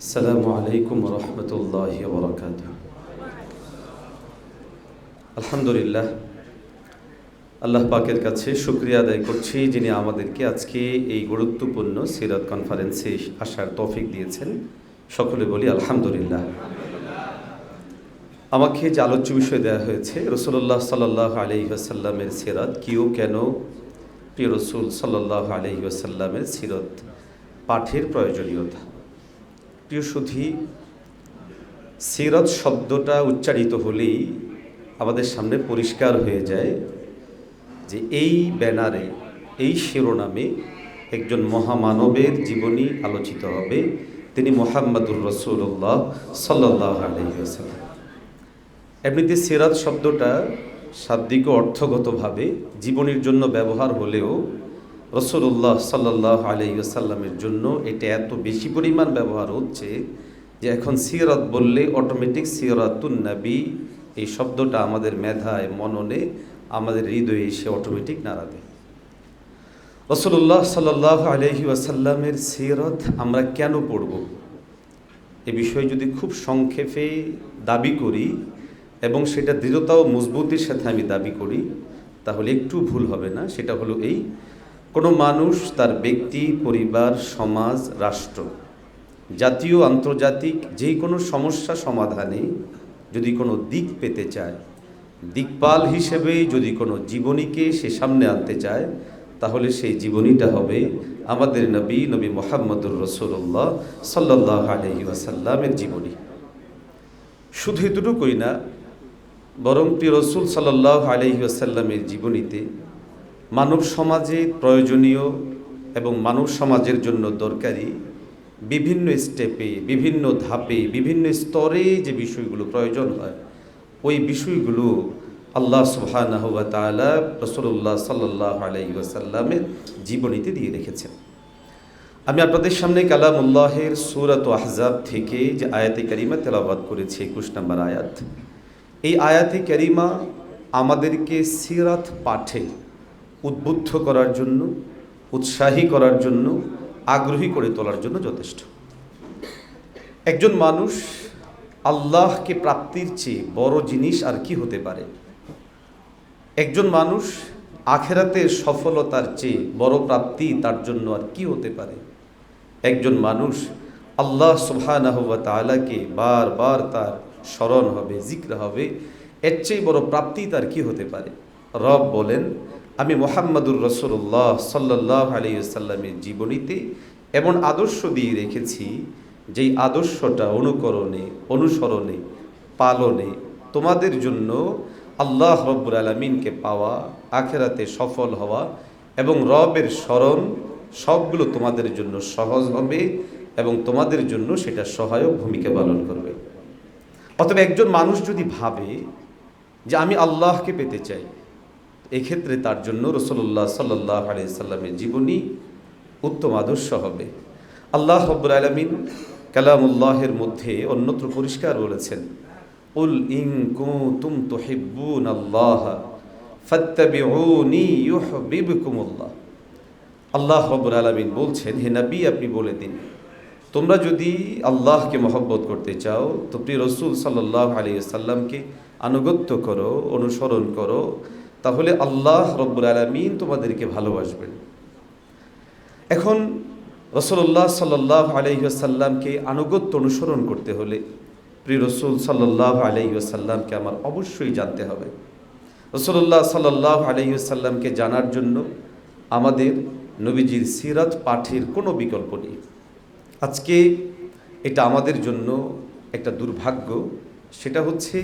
السلام عليكم ورحمة الله وبركاته আলহামদুলিল্লাহ আল্লাহ পাকের কাছে শুক্রিয়া আদায় করছি যিনি আমাদেরকে আজকে এই গুরুত্বপূর্ণ সিরাত কনফারেন্সে আসার তৌফিক দিয়েছেন সকলে বলি আলহামদুলিল্লাহ আমাকে যে আলোচ্য বিষয় দেওয়া হয়েছে রসুল্লাহ সাল্লাহ আলি আসাল্লামের সিরাত কিও কেন প্রিয় রসুল সাল্লাহ আলি আসাল্লামের সিরত পাঠের প্রয়োজনীয়তা প্রিয় সুধী, সিরত শব্দটা উচ্চারিত হলেই আমাদের সামনে পরিষ্কার হয়ে যায় যে এই ব্যানারে, এই শিরোনামে একজন মহামানবের জীবনী আলোচিত হবে। তিনি মোহাম্মদুর রসুল্লাহ সাল্লাহ আলহিহাসাল্লাম এমনিতে সিরাত শব্দটা শাব্দিক অর্থগতভাবে জীবনীর জন্য ব্যবহার হলেও রসুল্লাহ সাল্লাহ আলহিসাল্লামের জন্য এটা এত বেশি পরিমাণ ব্যবহার হচ্ছে যে এখন সিরাত বললে অটোমেটিক সিরাতুন এই শব্দটা আমাদের মেধায়, মননে, আমাদের হৃদয়ে এসে অটোমেটিক নাড়া দেয় রসুল্লাহ সাল্লাহ আলহি আসাল্লামের সিরত আমরা কেন পড়ব? এ বিষয়ে যদি খুব সংক্ষেপে দাবি করি এবং সেটা দৃঢ়তা ও মজবুতির সাথে আমি দাবি করি, তাহলে একটু ভুল হবে না। সেটা হলো এই কোনো মানুষ তার ব্যক্তি, পরিবার, সমাজ, রাষ্ট্র, জাতীয়, আন্তর্জাতিক যে কোনো সমস্যা সমাধানে যদি কোনো দিক পেতে চায়, দিকপাল হিসেবে যদি কোনো জীবনীকে সে সামনে আনতে চায়, তাহলে সেই জীবনীটা হবে আমাদের নবী নবী মোহাম্মদুর রসুল্লাহ সাল্লাহ আলহি আসাল্লামের জীবনী। শুধু এতটুকুই না, বরং প্রিয় রসুল সাল্লাহ আলহি আসাল্লামের জীবনীতে মানব সমাজে প্রয়োজনীয় এবং মানব সমাজের জন্য দরকারি বিভিন্ন স্টেপে, বিভিন্ন ধাপে, বিভিন্ন স্তরে যে বিষয়গুলো প্রয়োজন হয়, ওই বিষয়গুলো আল্লাহ সুবহানাহু ওয়া তাআলা রাসূলুল্লাহ সাল্লাল্লাহু আলাইহি ওয়াসাল্লামের জীবনীতে দিয়ে রেখেছেন। আমি আপনাদের সামনে কালাম উল্লাহের সূরাত আহজাব থেকে যে আয়াতে কারিমা তেলাবাদ করেছি, একুশ নম্বর আয়াত। এই আয়াতে কারিমা আমাদেরকে সিরাত পাঠে উদ্বুদ্ধ করার জন্য, উৎসাহী করার জন্য, আগ্রহী করে তোলার জন্য যথেষ্ট। একজন মানুষ আল্লাহকে প্রাপ্তির চেয়ে বড় জিনিস আর কি হতে পারে? একজন মানুষ আখেরাতের সফলতার চেয়ে বড় প্রাপ্তি তার জন্য আর কি হতে পারে? একজন মানুষ আল্লাহ সুবহানাহুয়া তালাকে বারবার তার স্মরণ হবে, জিক্র হবে, এর চেয়ে বড় প্রাপ্তি তার কি হতে পারে? রব বলেন আমি মোহাম্মদুর রসুল্লাহ সাল্লাহ আলিয়াল্লামের জীবনীতে এমন আদর্শ দিয়ে রেখেছি, যেই আদর্শটা অনুকরণে, অনুসরণে, পালনে তোমাদের জন্য আল্লাহ রব্বুর আলমিনকে পাওয়া, আখেরাতে সফল হওয়া এবং রবের স্মরণ সবগুলো তোমাদের জন্য সহজ হবে এবং তোমাদের জন্য সেটা সহায়ক ভূমিকা পালন করবে। অথবা একজন মানুষ যদি ভাবে যে আমি আল্লাহকে পেতে চাই এক্ষেত্রে তার জন্য রসল্লাহ সাল্লাহ আলি সাল্লামের জীবনী উত্তম আদর্শ হবে। আল্লাহ রব্বুর আলমিন কালামুল্লাহের মধ্যে অন্যত্র পরিষ্কার বলেছেন, উল ইং কুতুম তুহিব্বুন আল্লাহ ফাত্তাবিউনি ইউহবিবকুমুল্লাহ। আল্লাহ রব্বুর আলমিন বলছেন, হে নবী, আপনি বলে দিন, তোমরা যদি আল্লাহকে মহব্বত করতে চাও, তো প্রিয় রসুল সাল্লাহ আলী সাল্লামকে আনুগত্য করো, অনুসরণ করো তাহলে আল্লাহ রব্বুর আলমিন তোমাদেরকে ভালোবাসবেন। এখন রসল্লাহ সাল্লাহ আলহিহাসাল্লামকে আনুগত্য অনুসরণ করতে হলে প্রিয় রসুল সাল্লাহ আলহিহাসাল্লামকে আমার অবশ্যই জানতে হবে। রসল্লাহ সাল্লাহ আলহিহাসাল্লামকে জানার জন্য আমাদের নবীজির সিরাত পাঠের কোনো বিকল্প নেই। আজকে এটা আমাদের জন্য একটা দুর্ভাগ্য, সেটা হচ্ছে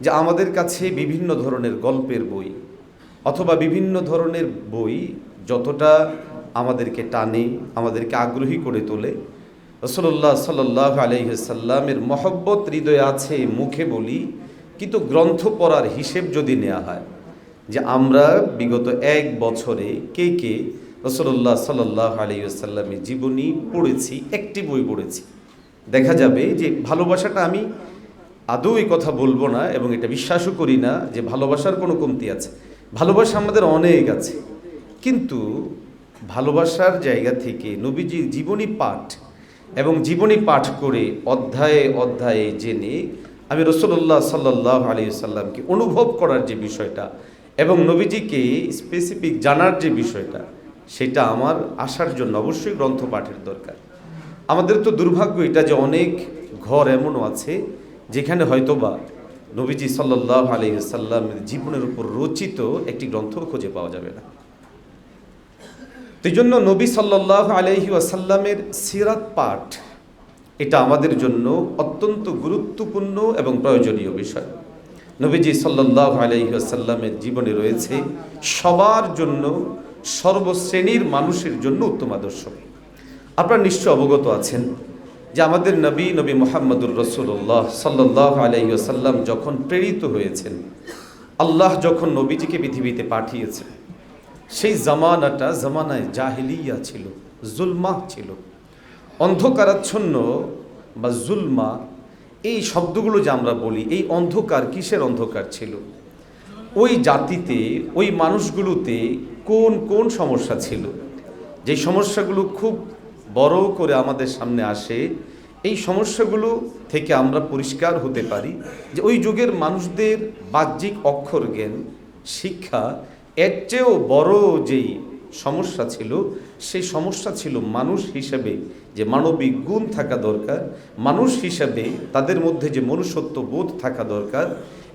যে আমাদের কাছে বিভিন্ন ধরনের গল্পের বই অথবা বিভিন্ন ধরনের বই যতটা আমাদেরকে টানে, আমাদেরকে আগ্রহী করে তোলে রসল্লাহ সাল্লাহ আলহিসাল্লামের মহব্বত হৃদয় আছে মুখে বলি, কিন্তু গ্রন্থ পড়ার হিসেব যদি নেওয়া হয় যে আমরা বিগত এক বছরে কে কে রসল্লাহ সাল্লাহ আলহিসাল্লামের জীবনী পড়েছি, একটি বই পড়েছি। দেখা যাবে যে ভালোবাসাটা আমি আদৌ এই কথা বলব না এবং এটা বিশ্বাসও করি না যে ভালোবাসার কোনো কমতি আছে। ভালোবাসা আমাদের অনেক আছে। কিন্তু ভালোবাসার জায়গা থেকে নবীজির জীবনী পাঠ এবং জীবনী পাঠ করে অধ্যায়ে অধ্যায়ে জেনে আমি রসুল্লাহ সাল্লাহ আলী সাল্লামকে অনুভব করার যে বিষয়টা এবং নবীজিকে স্পেসিফিক জানার যে বিষয়টা, সেটা আমার আসার জন্য অবশ্যই গ্রন্থ পাঠের দরকার। আমাদের তো দুর্ভাগ্য এটা যে অনেক ঘর এমনও আছে, যেখানে হয়তোবা নবীজি সাল্লাহ আলী সাল্লামের জীবনের উপর রচিত একটি গ্রন্থ খুঁজে পাওয়া যাবে না। এই জন্য নবী সাল্লাহ আলহি আসাল্লামের সিরাত পাঠ এটা আমাদের জন্য অত্যন্ত গুরুত্বপূর্ণ এবং প্রয়োজনীয় বিষয়। নবীজি সাল্লাহ আলহি আসাল্লামের জীবনে রয়েছে সবার জন্য সর্বশ্রেণীর মানুষের জন্য উত্তম আদর্শ। আপনারা নিশ্চয় অবগত আছেন যে আমাদের নবী নবী মোহাম্মদুর রসুল্লাহ সাল্লাহ আলহি আসাল্লাম যখন প্রেরিত হয়েছেন, আল্লাহ যখন নবীজিকে পৃথিবীতে পাঠিয়েছেন, সেই জামানাটা জামানায় জাহিলিয়া ছিল, জুলমা ছিল। অন্ধকারাচ্ছন্ন বা জুলমা, এই শব্দগুলো যে আমরা বলি, এই অন্ধকার কিসের অন্ধকার ছিল? ওই জাতিতে, ওই মানুষগুলোতে কোন কোন সমস্যা ছিল? যে সমস্যাগুলো খুব বড় করে আমাদের সামনে আসে, এই সমস্যাগুলো থেকে আমরা পরিষ্কার হতে পারি যে ওই যুগের মানুষদের বাহ্যিক অক্ষর জ্ঞান, শিক্ষা এর চেয়েও বড় যেই সমস্যা ছিল, সেই সমস্যা ছিল মানুষ হিসেবে যে মানবিক গুণ থাকা দরকার, মানুষ হিসেবে তাদের মধ্যে যে মনুষ্যত্ব বোধ থাকা দরকার,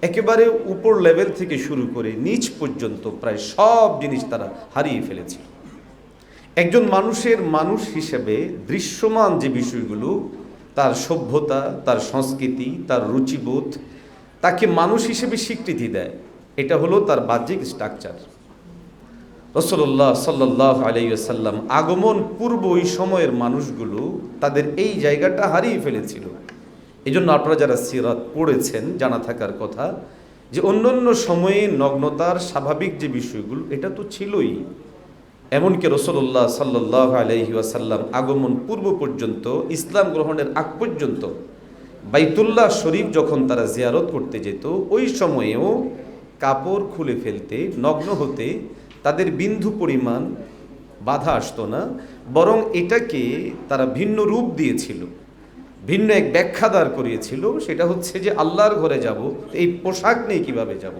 একেবারে উপর লেভেল থেকে শুরু করে নিচ পর্যন্ত প্রায় সব জিনিস তারা হারিয়ে ফেলেছিল। একজন মানুষের মানুষ হিসেবে দৃশ্যমান যে বিষয়গুলো, তার সভ্যতা, তার সংস্কৃতি, তার রুচিবোধ, তাকে মানুষ হিসেবে স্বীকৃতি দেয়, এটা হলো তার বাহ্যিক স্ট্রাকচার রসল্লাহ সাল্লাহ আলাইসাল্লাম আগমন পূর্ব ওই সময়ের মানুষগুলো তাদের এই জায়গাটা হারিয়ে ফেলেছিল। এই জন্য আপনারা যারা সিরাত পড়েছেন, জানা থাকার কথা, যে অন্য অন্য সময়ে নগ্নতার স্বাভাবিক যে বিষয়গুলো, এটা তো ছিলই। এমনকি রসল্লাহ সাল্লাহ আলহি আসাল্লাম আগমন পূর্ব পর্যন্ত, ইসলাম গ্রহণের আগ পর্যন্ত বাইতুল্লাহ শরীফ যখন তারা জিয়ারত করতে যেত, ওই সময়েও কাপড় খুলে ফেলতে, নগ্ন হতে তাদের বিন্দু পরিমাণ বাধা আসতো না, বরং এটাকে তারা ভিন্ন রূপ দিয়েছিল, ভিন্ন এক ব্যাখ্যা দাঁড় করিয়েছিল, সেটা হচ্ছে যে আল্লাহর ঘরে যাব, এই পোশাক নিয়ে কীভাবে যাব?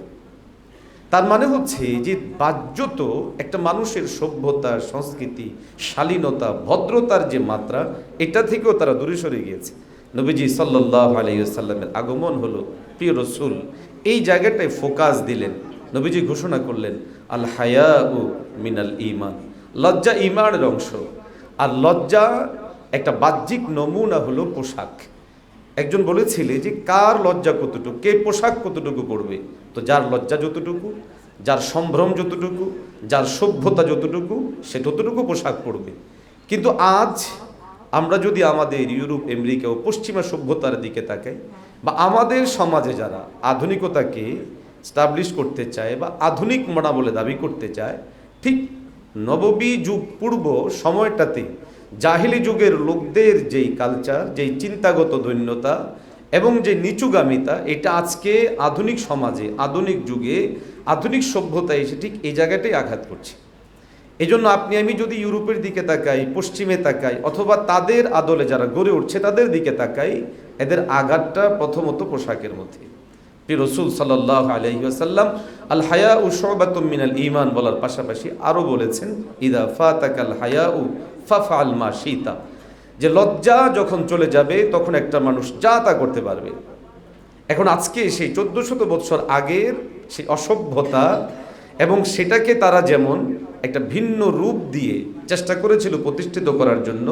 তার মানে হচ্ছে যে বাহ্যত একটা মানুষের সভ্যতা, সংস্কৃতি, শালীনতা, ভদ্রতার যে মাত্রা, এটা থেকেও তারা দূরে সরে গিয়েছে। নবীজি সাল্লাহ আলাইসাল্লামের আগমন হলো প্রিয় রসুল। এই জায়গাটায় ফোকাস দিলেন, নবীজি ঘোষণা করলেন, আল হায়া ও মিনাল ইমান লজ্জা ইমানের অংশ। আর লজ্জা একটা বাহ্যিক নমুনা হলো পোশাক। একজন বলেছিলে যে, কার লজ্জা কতটুকু? কে পোশাক কতটুকু পড়বে তো যার লজ্জা যতটুকু, যার সম্ভ্রম যতটুকু, যার সভ্যতা যতটুকু, সে ততটুকু পোশাক পড়বে কিন্তু আজ আমরা যদি আমাদের ইউরোপ, আমেরিকা ও পশ্চিমা সভ্যতার দিকে তাকাই, বা আমাদের সমাজে যারা আধুনিকতাকে স্টাবলিশ করতে চায়, বা আধুনিক মনা বলে দাবি করতে চায়, ঠিক নববী যুগ পূর্ব সময়টাতে জাহিলি যুগের লোকদের যেই কালচার যেই চিন্তাগত দৈন্যতা এবং যে নিচুগামিতা, এটা আজকে আধুনিক সমাজে, আধুনিক যুগে, আধুনিক সভ্যতা এসে ঠিক এই জায়গাটাই আঘাত করছে। এই জন্য আপনি, আমি যদি ইউরোপের দিকে তাকাই, পশ্চিমে তাকাই, অথবা তাদের আদলে যারা গড়ে উঠছে, তাদের দিকে তাকাই, এদের আঘাতটা প্রথমত পোশাকের মধ্যে। রসুল সাল্লাহ আলহিহাসাল্লাম আল হায়া উ শবাতুম মিনাল ইমান বলার পাশাপাশি আরও বলেছেন, ইদা ফাতাকাল হায়া উ ফাফা আল মা সীতা যে লজ্জা যখন চলে যাবে, তখন একটা মানুষ যা তা করতে পারবে। এখন আজকে সেই চোদ্দ শত বৎসর আগের সেই অসভ্যতা এবং সেটাকে তারা যেমন একটা ভিন্ন রূপ দিয়ে চেষ্টা করেছিল প্রতিষ্ঠিত করার জন্য,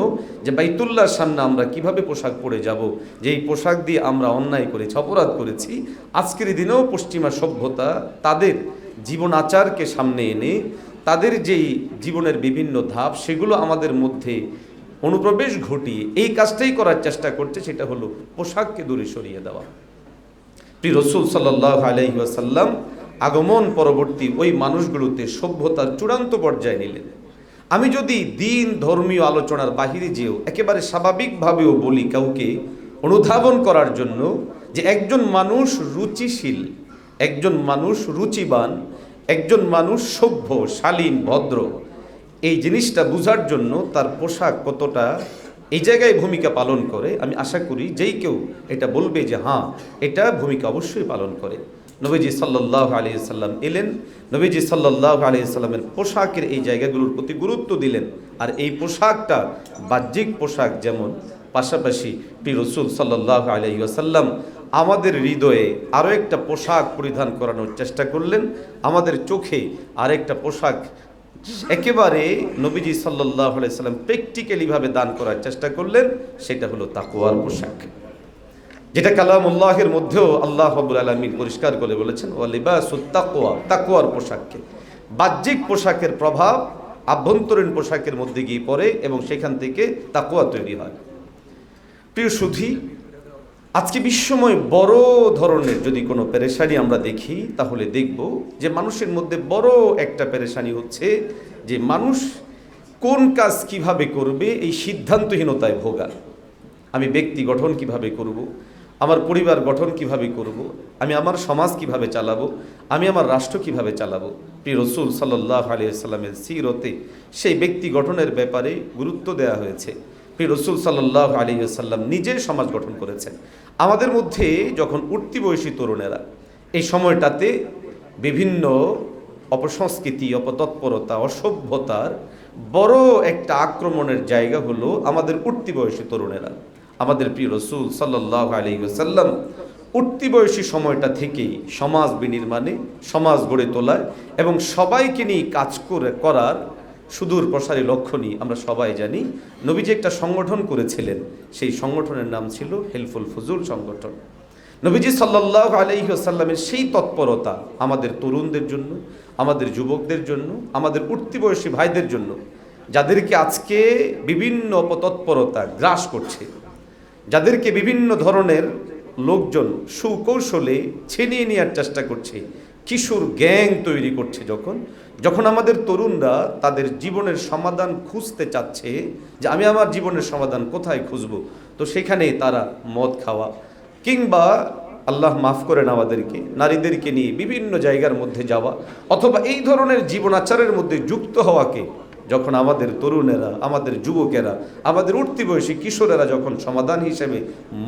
যে বাইতুল্লাহর সামনে আমরা কীভাবে পোশাক পরে যাব, যে এই পোশাক দিয়ে আমরা অন্যায় করেছি, অপরাধ করেছি, আজকের দিনেও পশ্চিমা সভ্যতা তাদের জীবন আচারকে সামনে এনে তাদের যেই জীবনের বিভিন্ন ধাপ, সেগুলো আমাদের মধ্যে অনুপ্রবেশ ঘটিয়ে এই কাজটাই করার চেষ্টা করছে, সেটা হলো পোশাককে দূরে সরিয়ে দেওয়া। প্রিয় রসুল সাল্লাহ আলহিহাসাল্লাম আগমন পরবর্তী ওই মানুষগুলোতে সভ্যতার চূড়ান্ত পর্যায়ে নিলেন। আমি যদি দিন, ধর্মীয় আলোচনার বাহিরে যেও, একেবারে স্বাভাবিকভাবেও বলি কাউকে অনুধাবন করার জন্য যে একজন মানুষ রুচিশীল, একজন মানুষ রুচিবান একজন মানুষ সভ্য, শালীন, ভদ্র। এই জিনিসটা বুঝার জন্য তার পোশাক কতটা এই জায়গায় ভূমিকা পালন করে, আমি আশা করি যেই কেউ এটা বলবে যে হ্যাঁ এটা ভূমিকা অবশ্যই পালন করে। নবীজি সাল্লাহ আলী সাল্লাম এলেন। নবীজি সাল্লাহ আলী সাল্লামের পোশাকের এই জায়গাগুলোর প্রতি গুরুত্ব দিলেন। আর এই পোশাকটা বাহ্যিক পোশাক যেমন, পাশাপাশি পি রসুল সাল্লাহ আলহি আসাল্লাম আমাদের হৃদয়ে আরও একটা পোশাক পরিধান করানোর চেষ্টা করলেন। আমাদের চোখে আরেকটা পোশাক একেবারে নবীজি সাল্লাহ সাল্লাম প্র্যাকটিক্যালিভাবে দান করার চেষ্টা করলেন, সেটা হলো তাকুয়ার পোশাক। যেটা কালাম উল্লাহের মধ্যেও আল্লাহ হবুল আলমিন পরিষ্কার করে বলেছেন ও লিবাসুত তাকুয়া তাকুয়ার পোশাককে। বাহ্যিক পোশাকের প্রভাব আভ্যন্তরীণ পোশাকের মধ্যে গিয়ে পড়ে এবং সেখান থেকে তাকুয়া তৈরি হয়। প্রিয় সুধী আজকে বিশ্বময় বড় ধরনের যদি কোনো পেরেশানি আমরা দেখি, তাহলে দেখব যে মানুষের মধ্যে বড় একটা পেরেশানি হচ্ছে যে মানুষ কোন কাজ কীভাবে করবে, এই সিদ্ধান্তহীনতায় ভোগা আমি ব্যক্তি গঠন কীভাবে করব। আমার পরিবার গঠন কীভাবে করব। আমি আমার সমাজ কীভাবে চালাবো, আমি আমার রাষ্ট্র কীভাবে চালাবো প্রিয় রসুল সাল্লাহ আলিয়াল্লামের সিরতে সেই ব্যক্তি গঠনের ব্যাপারে গুরুত্ব দেওয়া হয়েছে প্রিয় রসুল সাল্লাহ আলী নিজে সমাজ গঠন করেছেন। আমাদের মধ্যে যখন উঠতি বয়সী তরুণেরা, এই সময়টাতে বিভিন্ন অপসংস্কৃতি, অপতৎপরতা, অসভ্যতার বড় একটা আক্রমণের জায়গা হলো আমাদের উঠতি বয়সী তরুণেরা। আমাদের প্রিয় রসুল সাল্লাহ আলী সাল্লাম উঠতি বয়সী সময়টা থেকেই সমাজ বিনির্মাণে, সমাজ গড়ে তোলায় এবং সবাইকে নিয়ে কাজ করে, করার সুদূর প্রসারী লক্ষ্য নিয়ে আমরা সবাই জানি। নবীজি একটা সংগঠন করেছিলেন। সেই সংগঠনের নাম ছিল হেলফুল ফজুল সংগঠন। নবীজি সাল্লাহ আলহিহাসাল্লামের সেই তৎপরতা আমাদের তরুণদের জন্য, আমাদের যুবকদের জন্য, আমাদের উঠতি বয়সী ভাইদের জন্য, যাদেরকে আজকে বিভিন্ন অপতৎপরতা গ্রাস করছে, যাদেরকে বিভিন্ন ধরনের লোকজন সুকৌশলে ছিনিয়ে নেওয়ার চেষ্টা করছে কিশোর গ্যাং তৈরি করছে যখন যখন আমাদের তরুণরা তাদের জীবনের সমাধান খুঁজতে চাচ্ছে যে আমি আমার জীবনের সমাধান কোথায় খুঁজব, তো সেখানে তারা মদ খাওয়া কিংবা আল্লাহ মাফ করেন আমাদেরকে, নারীদেরকে নিয়ে বিভিন্ন জায়গার মধ্যে যাওয়া অথবা এই ধরনের জীবনাচারের মধ্যে যুক্ত হওয়াকে যখন আমাদের তরুণেরা, আমাদের যুবকেরা, আমাদের উঠতি বয়সী কিশোরেরা যখন সমাধান হিসেবে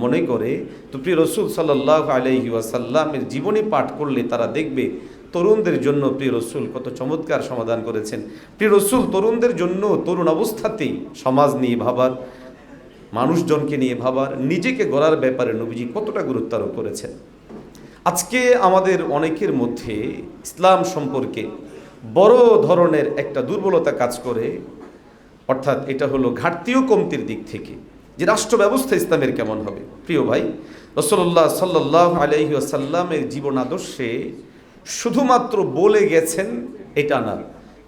মনে করে, তো প্রিয় রসুল সাল্লাহ আলহি ওয়াসাল্লামের জীবনী পাঠ করলে তারা দেখবে তরুণদের জন্য প্রিয় রসুল কত চমৎকার সমাধান করেছেন। প্রিয় রসুল, তরুণদের জন্য তরুণ অবস্থাতেই সমাজ নিয়ে ভাবার, মানুষজনকে নিয়ে ভাবার, নিজেকে গড়ার ব্যাপারে নবীজি কতটা গুরুত্ব আরোপ করেছেন। আজকে আমাদের অনেকের মধ্যে ইসলাম সম্পর্কে বড় ধরনের একটা দুর্বলতা কাজ করে, অর্থাৎ এটা হলো ঘাটতিও কমতির দিক থেকে। যে রাষ্ট্র ব্যবস্থা ইসলামের কেমন হবে? প্রিয় ভাই রসল্লাহ সাল্লাহ আলহি আসাল্লামের জীবন আদর্শে শুধুমাত্র বলে গেছেন এটা না,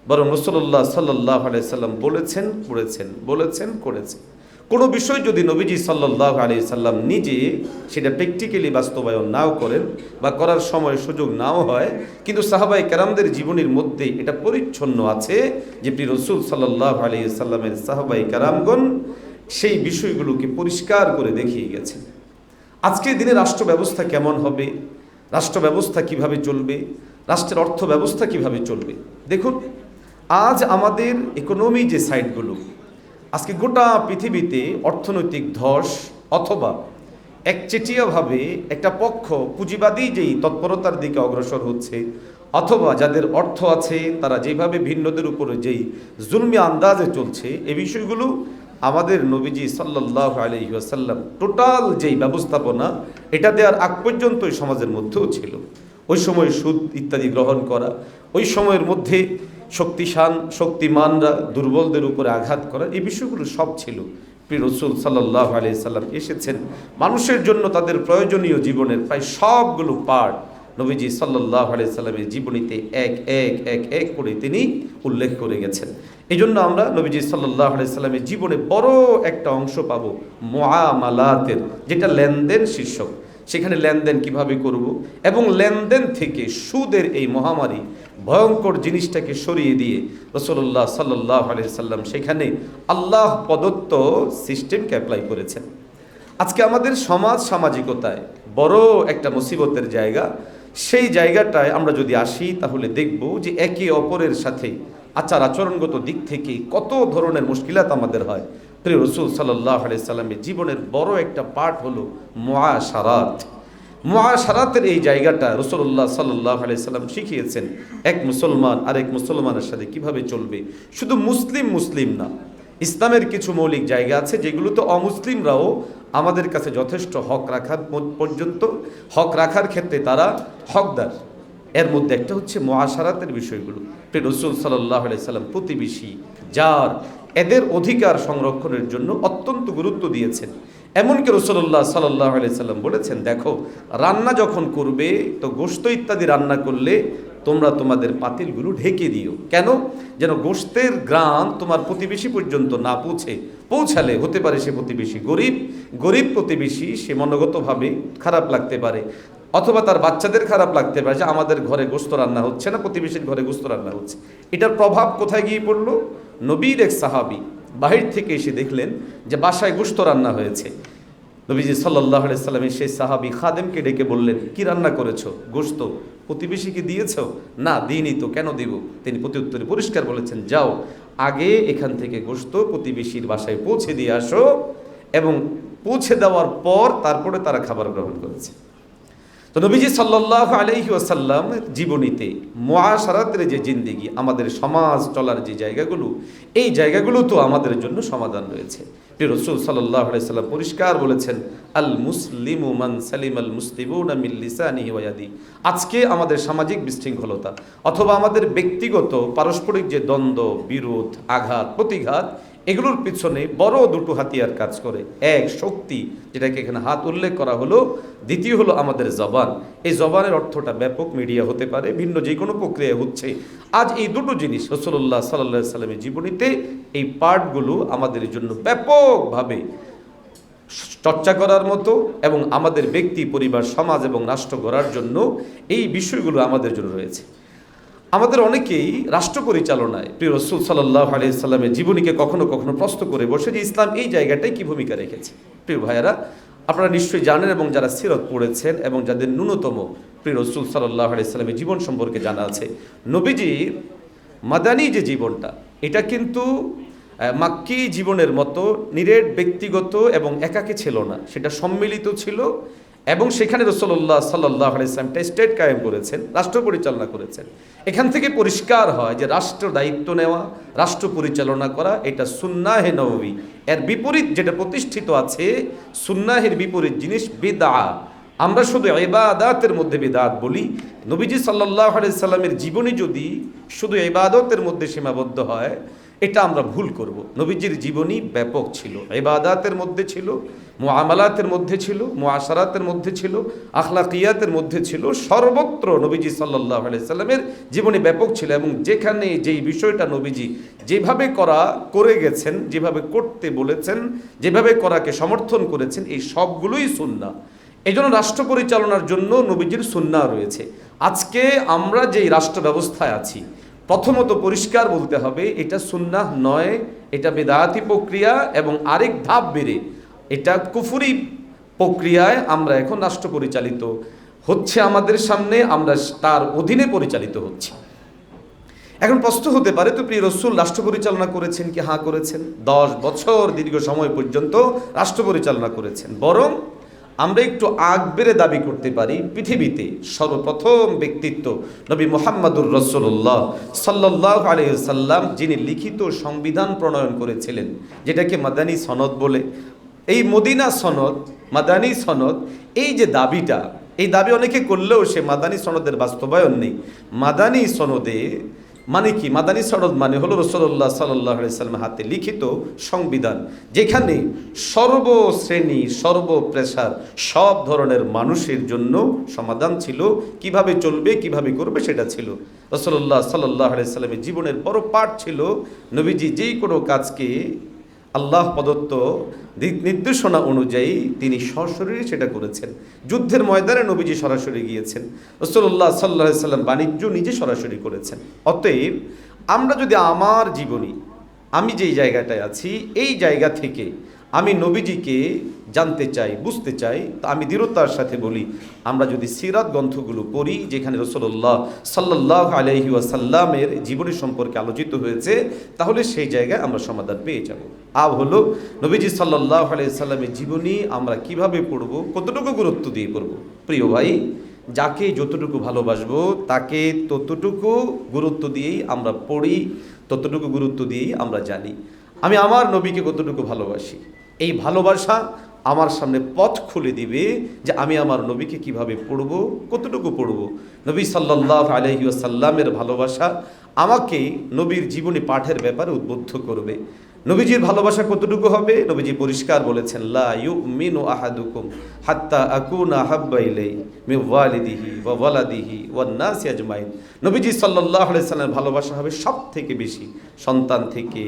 বরং রসল্লাহ সাল্লাহ আলাইসাল্লাম বলেছেন, করেছেন বলেছেন, করেছেন। কোনো বিষয় যদি নবীজি সাল্লাহ আলি সাল্লাম নিজে সেটা প্র্যাকটিক্যালি বাস্তবায়ন নাও করেন বা করার সময় সুযোগ নাও হয়, কিন্তু সাহাবাই কেরামদের জীবনের মধ্যে এটা পরিচ্ছন্ন আছে যে প্রিয় রসুল সাল্লাহ আলি সাল্লামের সাহাবাই কেরামগণ সেই বিষয়গুলোকে পরিষ্কার করে দেখিয়ে গেছেন। আজকের দিনে রাষ্ট্র ব্যবস্থা কেমন হবে? রাষ্ট্র ব্যবস্থা কীভাবে চলবে? রাষ্ট্রের অর্থ ব্যবস্থা কীভাবে চলবে? দেখুন, আজ আমাদের ইকোনমি যে সাইটগুলো আজকে গোটা পৃথিবীতে অর্থনৈতিক ধস অথবা একচেটিয়াভাবে একটা পক্ষ পুঁজিবাদী যেই তৎপরতার দিকে অগ্রসর হচ্ছে, অথবা যাদের অর্থ আছে, তারা যেভাবে ভিন্নদের উপরে যেই জুলমি আন্দাজে চলছে এই বিষয়গুলো আমাদের নবীজি সাল্লাহ আলহিহাসাল্লাম টোটাল যেই ব্যবস্থাপনা, এটা দেওয়ার আগ পর্যন্তই সমাজের মধ্যেও ছিল। ওই সময় সুদ ইত্যাদি গ্রহণ করা, ওই সময়ের মধ্যে শক্তিশান, শক্তিমানরা দুর্বলদের উপরে আঘাত করা, এই বিষয়গুলো সব ছিল। প্রিয় রসুল সাল্লাহ সাল্লাম এসেছেন। মানুষের জন্য তাদের প্রয়োজনীয় জীবনের প্রায় সবগুলো পার্ট নবীজি সাল্লাহ সাল্লামের জীবনীতে এক এক এক এক করে তিনি উল্লেখ করে গেছেন। এই জন্য আমরা নবীজি সাল্লাহ সাল্লামের জীবনে বড় একটা অংশ পাবো মহামালাতের যেটা লেনদেন শীর্ষক। সেখানে লেনদেন কীভাবে করব? এবং লেনদেন থেকে সুদের এই মহামারী ভয়ঙ্কর জিনিসটাকে সরিয়ে দিয়ে রসল্লাহ সাল্লাহ সাল্লাম সেখানে আল্লাহ প্রদত্ত সিস্টেমকে অ্যাপ্লাই করেছেন। আজকে আমাদের সমাজ সামাজিকতায় বড় একটা মুসিবতের জায়গা। সেই জায়গাটায় আমরা যদি আসি তাহলে দেখব যে একে অপরের সাথে আচার আচরণগত দিক থেকে কত ধরনের মুশকিলাত আমাদের হয়। প্রিয় রসুল সাল্লাহ আলি সাল্লামের জীবনের বড় একটা পাঠ হলো মহাসারাত মহাসারাতের এই জায়গাটা রসুল্লাহ সাল্লাহ আলি সাল্লাম শিখিয়েছেন এক মুসলমান আর এক মুসলমানের সাথে কীভাবে চলবে। শুধু মুসলিম মুসলিম না, ইসলামের কিছু মৌলিক জায়গা আছে যেগুলোতে অমুসলিমরাও আমাদের কাছে যথেষ্ট হক রাখার পর্যন্ত, হক রাখার ক্ষেত্রে তারা হকদার। এর মধ্যে একটা হচ্ছে মহাসারাতের বিষয়গুলো। রসুল সাল্লাহ সাল্লাম প্রতিবেশী, যার এদের অধিকার সংরক্ষণের জন্য অত্যন্ত গুরুত্ব দিয়েছেন। এমনকি রসুল্লাহ সাল্লাহ সাল্লাম বলেছেন, দেখো, রান্না যখন করবে, তো গোস্ত ইত্যাদি রান্না করলে তোমরা তোমাদের পাতিলগুলো ঢেকে দিও। কেন? যেন গোস্তের গ্রাম তোমার প্রতিবেশী পর্যন্ত না পৌঁছে। পৌঁছালে হতে পারে সে প্রতিবেশী গরিব গরিব প্রতিবেশী সে মনোগতভাবে খারাপ লাগতে পারে। অথবা তার বাচ্চাদের খারাপ লাগতে পারে যে আমাদের ঘরে গোস্ত রান্না হচ্ছে না, প্রতিবেশীর ঘরে গোস্ত রান্না হচ্ছে। এটার প্রভাব কোথায় গিয়ে পড়ল? নবীর এক সাহাবি বাহির থেকে এসে দেখলেন যে বাসায় গোস্ত রান্না হয়েছে। নবীজি সাল্লাহ সাল্লামের সেই সাহাবি খাদেমকে ডেকে বললেন, কি রান্না করেছ? গোস্ত প্রতিবেশীকে দিয়েছ? না, দিইনি তো, কেন দিব? তিনি প্রতি উত্তরে পরিষ্কার বলেছেন, যাও, আগে এখান থেকে গোস্ত প্রতিবেশীর বাসায় পৌঁছে দিয়ে আসো এবং পৌঁছে দেওয়ার পর তারপরে তারা খাবার গ্রহণ করেছে। তো নবীজি সাল্লাহ আলহি আসাল্লাম জীবনীতে মহাসারাতের যে জিন্দিগি, আমাদের সমাজ চলার যে জায়গাগুলো, এই জায়গাগুলো তো আমাদের জন্য সমাধান রয়েছে। রসুল সাল্লাহ সাল্লাম পরিষ্কার বলেছেন, আল মুসলিম মান সালিম আল মুসলিমুন মিল্লিসানিহি ওয়াদি আজকে আমাদের সামাজিক বিশৃঙ্খলতা অথবা আমাদের ব্যক্তিগত পারস্পরিক যে দ্বন্দ্ব, বিরোধ, আঘাত, প্রতিঘাত এগুলোর পিছনে বড় দুটো হাতিয়ার কাজ করে। এক, শক্তি, যেটাকে এখানে হাত উল্লেখ করা হলো। দ্বিতীয় হলো আমাদের জবান। এই জবানের অর্থটা ব্যাপক মিডিয়া হতে পারে, ভিন্ন যে কোনো প্রক্রিয়া হচ্ছে। আজ এই দুটো জিনিস রসুল্লাহ সাল্লাহ সাল্লামের জীবনীতে এই পার্টগুলো আমাদের জন্য ব্যাপকভাবে চর্চা করার মতো এবং আমাদের ব্যক্তি, পরিবার, সমাজ এবং রাষ্ট্র গড়ার জন্য এই বিষয়গুলো আমাদের জন্য রয়েছে। আমাদের অনেকেই রাষ্ট্র পরিচালনায় প্রিয় রসুল সাল্লাহ আলি সাল্লামের জীবনীকে কখনো কখনো প্রশ্ন করে বসে যে ইসলাম এই জায়গাটায় কি ভূমিকা রেখেছে। প্রিয় ভাইয়েরা, আপনারা নিশ্চয়ই জানেন এবং যারা সিরত পড়েছেন এবং যাদের ন্যূনতম প্রিয় রসুল সাল্লাহ আলি সাল্লামের জীবন সম্পর্কে জানা আছে, নবীজির মাদানী যে জীবনটা, এটা কিন্তু মাক্কি জীবনের মতো, নিরেট, ব্যক্তিগত এবং একাকী ছিল না। সেটা সম্মিলিত ছিল এবং সেখানে রসল্লাহ সাল্লাহ আলাইসলামটা স্টেট কায়েম করেছেন, রাষ্ট্র পরিচালনা করেছেন। এখান থেকে পরিষ্কার হয় যে রাষ্ট্র দায়িত্ব নেওয়া, রাষ্ট্র পরিচালনা করা, এটা সুন্নাহে নবী। এর বিপরীত যেটা প্রতিষ্ঠিত আছে, সুন্নাহের বিপরীত জিনিস বেদা আমরা শুধু এবাদাতের মধ্যে বেদাত বলি। নবীজি সাল্লাহ সাল্লামের জীবনী যদি শুধু এবাদতের মধ্যে সীমাবদ্ধ হয় এটা আমরা ভুল করব। নবীজির জীবনী ব্যাপক ছিল। এবাদাতের মধ্যে ছিল মোয়ামালাতের মধ্যে ছিল মোয়াশারাতের মধ্যে ছিল, আখলাকিয়াতের মধ্যে ছিল। সর্বত্র নবীজি সাল্লাহ সাল্লামের জীবনী ব্যাপক ছিল এবং যেখানে যেই বিষয়টা নবীজি যেভাবে করা করে গেছেন, যেভাবে করতে বলেছেন, যেভাবে করাকে সমর্থন করেছেন, এই সবগুলোই সুন্না এই জন্য রাষ্ট্র পরিচালনার জন্য নবীজির সুন্না রয়েছে। আজকে আমরা যেই রাষ্ট্র ব্যবস্থায় আছি প্রথমত পরিষ্কার বলতে হবে, এটা সুন্নাহ নয়, এটা বেদায়াতি প্রক্রিয়া এবং আরেক ধাপ বেড়ে, এটা কুফুরি প্রক্রিয়ায় আমরা এখন রাষ্ট্র পরিচালিত হচ্ছে আমাদের সামনে, আমরা তার অধীনে পরিচালিত হচ্ছি। এখন প্রশ্ন হতে পারে, তো প্রিয় রসুল, রাষ্ট্র পরিচালনা করেছেন কি হাঁ করেছেন? দশ বছর দীর্ঘ সময় পর্যন্ত রাষ্ট্র পরিচালনা করেছেন, বরং আমরা একটু আগ বেড়ে দাবি করতে পারি, পৃথিবীতে সর্বপ্রথম ব্যক্তিত্ব নবী মোহাম্মদুর রসুল্লাহ সাল্লাহ আলহিসাল্লাম যিনি লিখিত সংবিধান প্রণয়ন করেছিলেন, যেটাকে মাদানী সনদ বলে। এই মদিনা সনদ, মাদানী সনদ, এই যে দাবিটা, এই দাবি অনেকে করলেও সে মাদানী সনদের বাস্তবায়ন নেই। মাদানী সনদে মানে কি? মাদানী সনদ মানে হলো রসল্লাহ সাল্লাহ সাল্লাম হাতে লিখিত সংবিধান, যেখানে সর্বশ্রেণী সর্বপ্রেশার সব ধরনের মানুষের জন্য সমাধান ছিল। কীভাবে চলবে, কীভাবে করবে সেটা ছিল। রসল্লাহ সাল্লাহ সাল্লামের জীবনের বড় পাঠ ছিল, নবীজি যেই কোনো কাজকে আল্লাহ প্রদত্ত দিক নির্দেশনা অনুযায়ী তিনি সশরীরে সেটা করেছেন। যুদ্ধের ময়দানে নবীজি সরাসরি গিয়েছেন। রসল্লাহ সাল্লাহ সাল্লাম বাণিজ্য নিজে সরাসরি করেছেন। অতএব আমরা যদি আমার জীবনী, আমি যেই জায়গাটায় আছি, এই জায়গা থেকে আমি নবীজিকে জানতে চাই, বুঝতে চাই, তা আমি দৃঢ়তার সাথে বলি, আমরা যদি সিরাত গ্রন্থগুলো পড়ি, যেখানে রসল্লাহ সাল্লাহ আলহি ওয়াসাল্লামের জীবনী সম্পর্কে আলোচিত হয়েছে, তাহলে সেই জায়গায় আমরা সমাধান পেয়ে যাব। আব হলো, নবীজি সাল্লাহ আলাই সাল্লামের জীবনী আমরা কীভাবে পড়ব, কতটুকু গুরুত্ব দিয়ে পড়ব? প্রিয় ভাই, যাকে যতটুকু ভালোবাসবো, তাকে ততটুকু গুরুত্ব দিয়েই আমরা পড়ি, ততটুকু গুরুত্ব দিয়েই আমরা জানি। আমি আমার নবীকে কতটুকু ভালোবাসি? এই ভালোবাসা আমার সামনে পথ খুলে দিবে যে আমি আমার নবীকে কীভাবে পড়ব, কতটুকু পড়ব। নবী সাল্লাহ আলহিউসাল্লামের ভালোবাসা আমাকে নবীর জীবনী পাঠের ব্যাপারে উদ্বুদ্ধ করবে। নবীজির ভালোবাসা কতটুকু হবে? নবীজি পরিষ্কার বলেছেন, লা ইউমিনু আহাদুকুম হাত্তা আকুনা হাব্বা ওয়া ওয়ালাদিহি ওয়ান নবীজি সাল্লাল্লাহু আলাইহি সাল্লামের ভালোবাসা হবে সব থেকে বেশি সন্তান থেকে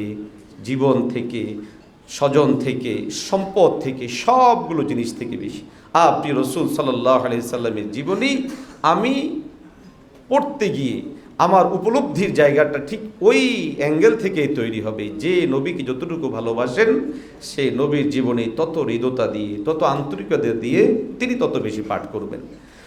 জীবন থেকে, স্বজন থেকে, সম্পদ থেকে, সবগুলো জিনিস থেকে বেশি। আপনি রসুল সাল্লাহ আলি সাল্লামের জীবনী আমি পড়তে গিয়ে আমার উপলব্ধির জায়গাটা ঠিক ওই অ্যাঙ্গেল থেকে তৈরি হবে। যে নবীকে যতটুকু ভালোবাসেন, সে নবীর জীবনে তত হৃদতা দিয়ে, তত আন্তরিকতা দিয়ে তিনি তত বেশি পাঠ করবেন।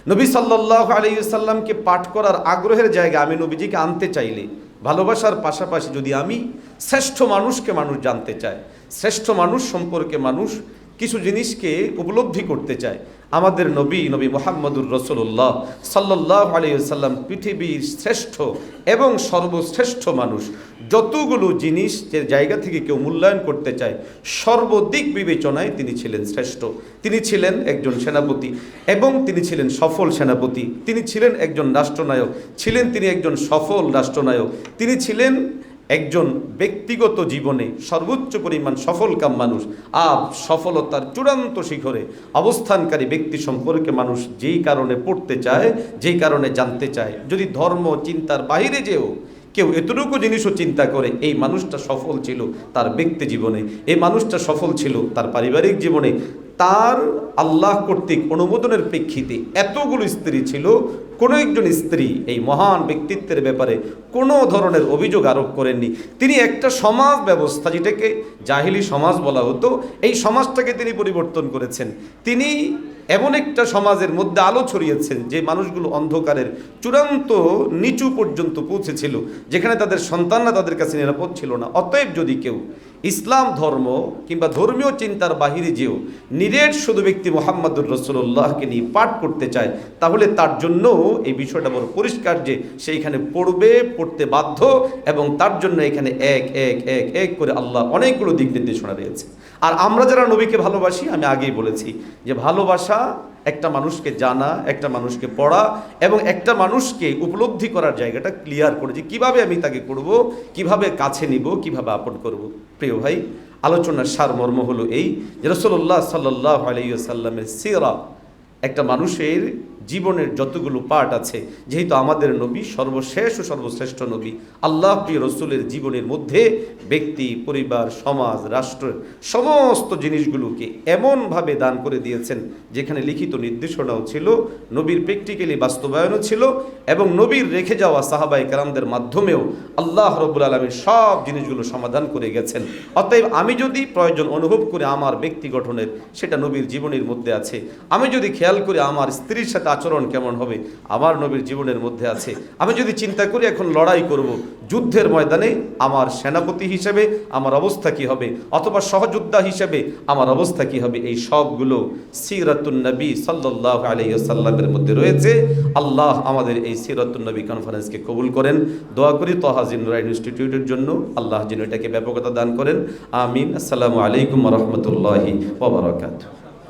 নবী সাল্লাহ আলাইসাল্লামকে পাঠ করার আগ্রহের জায়গা আমি নবীজিকে আনতে চাইলে, ভালোবাসার পাশাপাশি যদি আমি শ্রেষ্ঠ মানুষকে মানুষ জানতে চায় শ্রেষ্ঠ মানুষ সম্পর্কে মানুষ কিছু জিনিসকে উপলব্ধি করতে চায় আমাদের নবী নবী মোহাম্মদুর রসুল্লাহ সাল্লাহ আলিয়াল্লাম পৃথিবীর শ্রেষ্ঠ এবং সর্বশ্রেষ্ঠ মানুষ। যতগুলো জিনিস যে জায়গা থেকে কেউ মূল্যায়ন করতে চায়, সর্বদিক বিবেচনায় তিনি ছিলেন শ্রেষ্ঠ। তিনি ছিলেন একজন সেনাপতি এবং তিনি ছিলেন সফল সেনাপতি। তিনি ছিলেন একজন রাষ্ট্রনায়ক। ছিলেন তিনি একজন সফল রাষ্ট্রনায়ক। তিনি ছিলেন একজন ব্যক্তিগত জীবনে সর্বোচ্চ পরিমাণ সফলকাম মানুষ আব সফলতার চূড়ান্ত শিখরে অবস্থানকারী ব্যক্তি সম্পর্কে মানুষ যেই কারণে পড়তে চায়, যেই কারণে জানতে চায়। যদি ধর্ম, চিন্তার বাইরে যেও, কেউ এতটুকু জিনিসও চিন্তা করে, এই মানুষটা সফল ছিল তার ব্যক্তি জীবনে, এই মানুষটা সফল ছিল তার পারিবারিক জীবনে, তার আল্লাহ কর্তৃক অনুমোদনের প্রেক্ষিতে এতগুলো স্ত্রী ছিল, কোনো একজন স্ত্রী এই মহান ব্যক্তিত্বের ব্যাপারে কোনো ধরনের অভিযোগ আরোপ করেননি। তিনি একটা সমাজ ব্যবস্থা, যেটাকে জাহিলি সমাজ বলা হতো, এই সমাজটাকে তিনি পরিবর্তন করেছেন। তিনি এমন একটা সমাজের মধ্যে আলো ছড়িয়েছেন, যে মানুষগুলো অন্ধকারের চূড়ান্ত নিচু পর্যন্ত পৌঁছেছিল, যেখানে তাদের সন্তানরা তাদের কাছে নিরাপদ ছিল না। অতএব যদি কেউ ইসলাম ধর্ম কিংবা ধর্মীয় চিন্তার বাহিরে যেও, নিরেট শুধু ব্যক্তি মোহাম্মদুর রসুল্লাহকে নিয়ে পাঠ করতে চায়, তাহলে তার জন্য এই বিষয়টা বড় পরিষ্কার যে সেইখানে পড়বে পড়তে বাধ্য এবং তার জন্য এখানে এক এক এক এক করে আল্লাহ অনেকগুলো দিক নির্দেশনা রয়েছে আর আমরা যারা নবীকে ভালোবাসি, আমি আগেই বলেছি যে ভালোবাসা একটা মানুষকে জানা, একটা মানুষকে পড়া এবং একটা মানুষকে উপলব্ধি করার জায়গাটা ক্লিয়ার করে যে কীভাবে আমি তাকে করব, কীভাবে কাছে নিব, কীভাবে আপন করব। প্রিয় ভাই, আলোচনার সারমর্ম হলো এই যে রসল্লাহ সাল্লাহ আলাইসাল্লামের সিরা একটা মানুষের জীবনের যতগুলো পার্ট আছে, যেহেতু আমাদের নবী সর্বশেষ ও সর্বশ্রেষ্ঠ নবী, আল্লাহ প্রিয় রসুলের জীবনের মধ্যে ব্যক্তি, পরিবার, সমাজ রাষ্ট্রের সমস্ত জিনিসগুলোকে এমনভাবে দান করে দিয়েছেন, যেখানে লিখিত নির্দেশনাও ছিল, নবীর প্র্যাকটিক্যালি বাস্তবায়নও ছিল এবং নবীর রেখে যাওয়া সাহাবাই কারামদের মাধ্যমেও আল্লাহ রবুল আলমীর সব জিনিসগুলো সমাধান করে গেছেন। অতএব আমি যদি প্রয়োজন অনুভব করে আমার ব্যক্তি গঠনের, সেটা নবীর জীবনের মধ্যে আছে। আমি যদি খেয়াল করে আমার স্ত্রীর সাথে আচরণ কেমন হবে আমার নবীর জীবনের মধ্যে আছে। আমি যদি চিন্তা করি, এখন লড়াই করব। যুদ্ধের ময়দানে আমার সেনাপতি হিসেবে আমার অবস্থা কি হবে? অথবা সহযোদ্ধা হিসেবে আমার অবস্থা কি হবে? এই সবগুলো সিরাতুন নবী সাল্লাহ আলাইসাল্লামের মধ্যে রয়েছে। আল্লাহ আমাদের এই সিরাতুন নবী কনফারেন্সকে কবুল করেন। দোয়া করি তহাজিন রাইন ইনস্টিটিউটের জন্য। আল্লাহ যেন এটাকে ব্যাপকতা দান করেন। আমিন। আসসালামু আলাইকুম রহমতুল্লাহি ওবরাকাতু